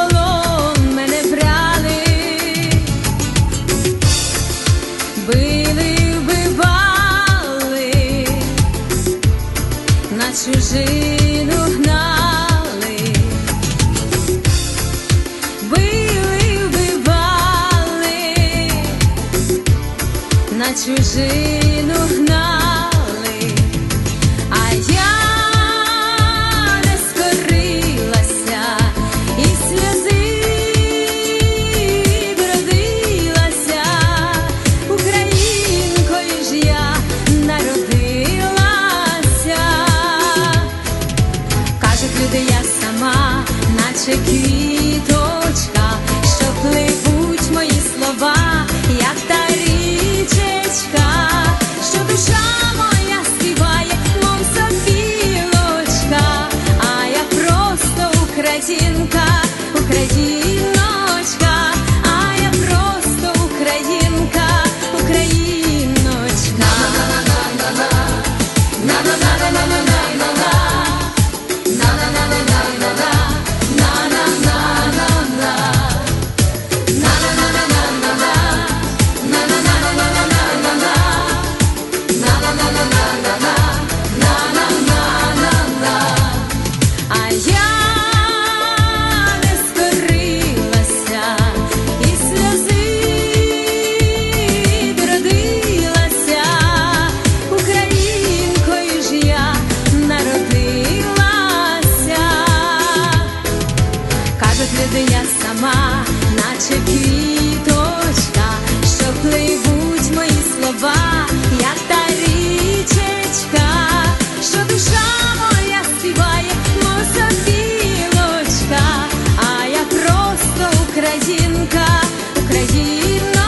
полон мене брали, били, вбивали, на чужину гнали, били, вбивали, на чужину. Третій сама, наче квіточка, що пливуть мої слова, як та що душа моя співає, мов білочка, а я просто українка, Україна.